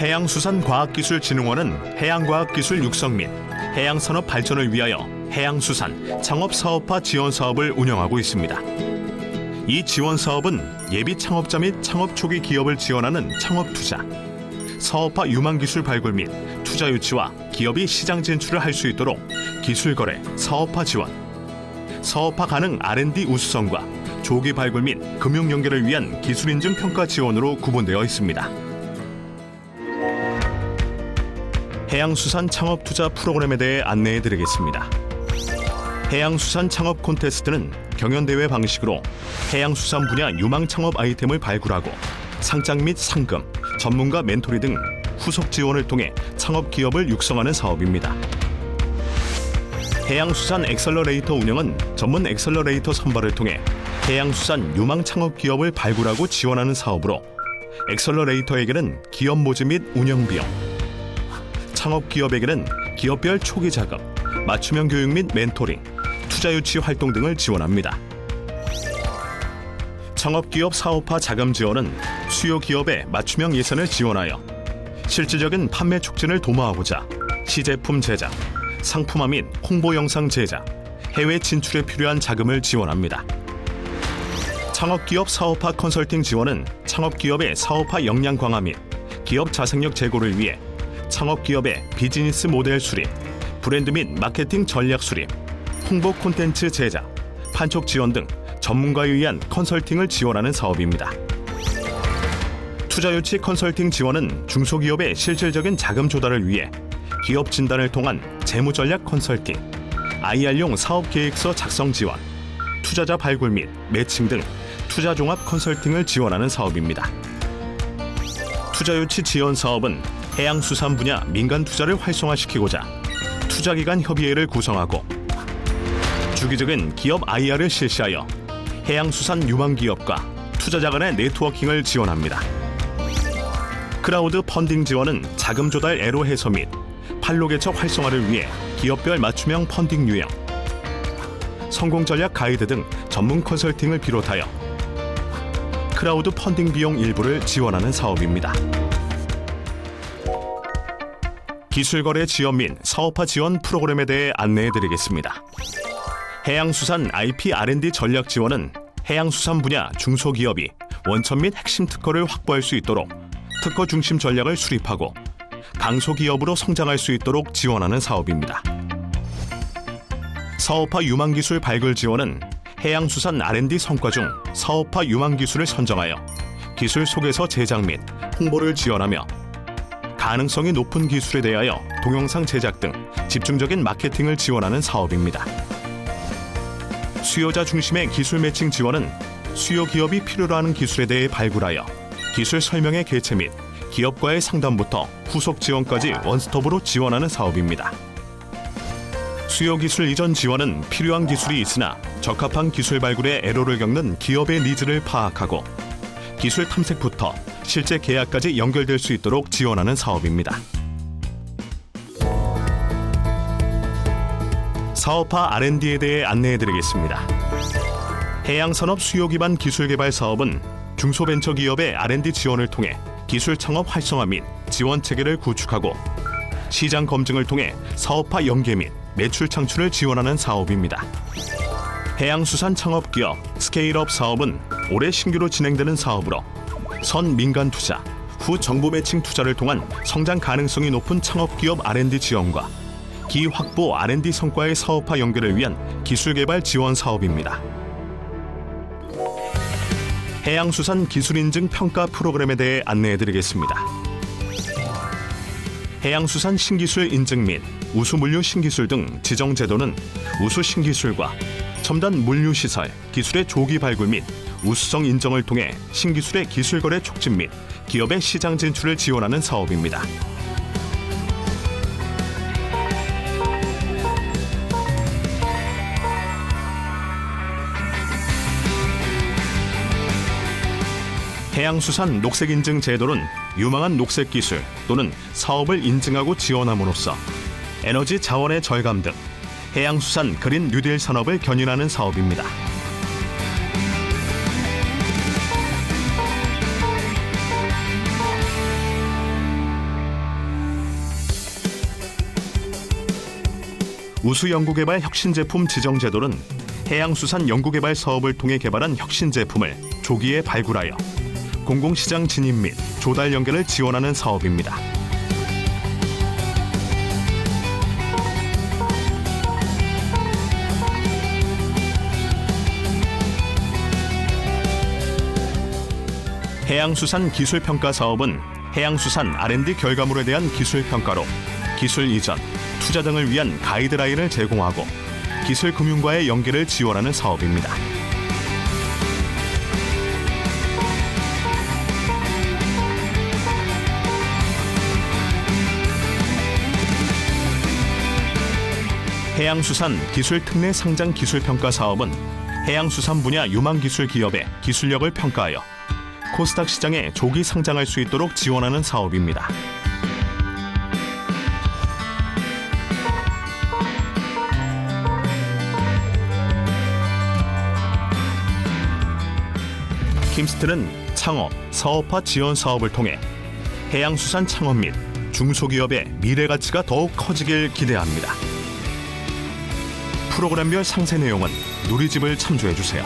해양수산과학기술진흥원은 해양과학기술 육성 및 해양산업 발전을 위하여 해양수산 창업 사업화 지원 사업을 운영하고 있습니다. 이 지원 사업은 예비 창업자 및 창업 초기 기업을 지원하는 창업 투자, 사업화 유망 기술 발굴 및 투자 유치와 기업이 시장 진출을 할 수 있도록 기술 거래, 사업화 지원, 사업화 가능 R&D 우수성과 조기 발굴 및 금융 연계를 위한 기술 인증 평가 지원으로 구분되어 있습니다. 해양수산 창업 투자 프로그램에 대해 안내해 드리겠습니다. 해양수산 창업 콘테스트는 경연대회 방식으로 해양수산 분야 유망 창업 아이템을 발굴하고 상장 및 상금, 전문가 멘토리 등 후속 지원을 통해 창업 기업을 육성하는 사업입니다. 해양수산 엑셀러레이터 운영은 전문 엑셀러레이터 선발을 통해 해양수산 유망 창업 기업을 발굴하고 지원하는 사업으로 엑셀러레이터에게는 기업 모집 및 운영 비용, 창업 기업에게는 기업별 초기 자금, 맞춤형 교육 및 멘토링, 투자 유치 활동 등을 지원합니다. 창업 기업 사업화 자금 지원은 수요 기업에 맞춤형 예산을 지원하여 실질적인 판매 촉진을 도모하고자 시제품 제작, 상품화 및 홍보 영상 제작, 해외 진출에 필요한 자금을 지원합니다. 창업기업 사업화 컨설팅 지원은 창업기업의 사업화 역량 강화 및 기업 자생력 제고를 위해 창업 기업의 비즈니스 모델 수립, 브랜드 및 마케팅 전략 수립, 홍보 콘텐츠 제작, 판촉 지원 등 전문가에 의한 컨설팅을 지원하는 사업입니다. 투자 유치 컨설팅 지원은 중소기업의 실질적인 자금 조달을 위해 기업 진단을 통한 재무 전략 컨설팅, IR용 사업 계획서 작성 지원, 투자자 발굴 및 매칭 등 투자 종합 컨설팅을 지원하는 사업입니다. 투자 유치 지원 사업은 해양수산 분야 민간 투자를 활성화시키고자 투자기관 협의회를 구성하고 주기적인 기업 IR을 실시하여 해양수산 유망 기업과 투자자 간의 네트워킹을 지원합니다. 크라우드 펀딩 지원은 자금 조달 애로 해소 및 판로 개척 활성화를 위해 기업별 맞춤형 펀딩 유형, 성공 전략 가이드 등 전문 컨설팅을 비롯하여 크라우드 펀딩 비용 일부를 지원하는 사업입니다. 기술 거래 지원 및 사업화 지원 프로그램에 대해 안내해 드리겠습니다. 해양수산 IP R&D 전략 지원은 해양수산 분야 중소기업이 원천 및 핵심 특허를 확보할 수 있도록 특허 중심 전략을 수립하고 강소기업으로 성장할 수 있도록 지원하는 사업입니다. 사업화 유망 기술 발굴 지원은 해양수산 R&D 성과 중 사업화 유망 기술을 선정하여 기술 소개서 제작 및 홍보를 지원하며 가능성이 높은 기술에 대하여 동영상 제작 등 집중적인 마케팅을 지원하는 사업입니다. 수요자 중심의 기술 매칭 지원은 수요 기업이 필요로 하는 기술에 대해 발굴하여 기술 설명회 개최 및 기업과의 상담부터 후속 지원까지 원스톱으로 지원하는 사업입니다. 수요 기술 이전 지원은 필요한 기술이 있으나 적합한 기술 발굴에 애로를 겪는 기업의 니즈를 파악하고 기술 탐색부터 실제 계약까지 연결될 수 있도록 지원하는 사업입니다. 사업화 R&D에 대해 안내해 드리겠습니다. 해양산업 수요 기반 기술 개발 사업은 중소벤처기업의 R&D 지원을 통해 기술 창업 활성화 및 지원 체계를 구축하고 시장 검증을 통해 사업화 연계 및 매출 창출을 지원하는 사업입니다. 해양수산 창업기업 스케일업 사업은 올해 신규로 진행되는 사업으로 선 민간 투자, 후 정부 매칭 투자를 통한 성장 가능성이 높은 창업 기업 R&D 지원과 기 확보 R&D 성과의 사업화 연결을 위한 기술 개발 지원 사업입니다. 해양수산 기술 인증 평가 프로그램에 대해 안내해 드리겠습니다. 해양수산 신기술 인증 및 우수 물류 신기술 등 지정 제도는 우수 신기술과 첨단 물류 시설, 기술의 조기 발굴 및 우수성 인정을 통해 신기술의 기술 거래 촉진 및 기업의 시장 진출을 지원하는 사업입니다. 해양수산 녹색인증 제도는 유망한 녹색 기술 또는 사업을 인증하고 지원함으로써 에너지 자원의 절감 등 해양수산 그린 뉴딜 산업을 견인하는 사업입니다. 우수 연구개발 혁신 제품 지정 제도는 해양수산 연구개발 사업을 통해 개발한 혁신 제품을 조기에 발굴하여 공공시장 진입 및 조달 연계를 지원하는 사업입니다. 해양수산 기술평가 사업은 해양수산 R&D 결과물에 대한 기술평가로 기술 이전, 투자 등을 위한 가이드라인을 제공하고 기술 금융과의 연계를 지원하는 사업입니다. 해양수산 기술 특례 상장 기술 평가 사업은 해양수산 분야 유망 기술 기업의 기술력을 평가하여 코스닥 시장에 조기 상장할 수 있도록 지원하는 사업입니다. 킴스트는 창업, 사업화 지원 사업을 통해 해양수산 창업 및 중소기업의 미래 가치가 더욱 커지길 기대합니다. 프로그램별 상세 내용은 누리집을 참조해 주세요.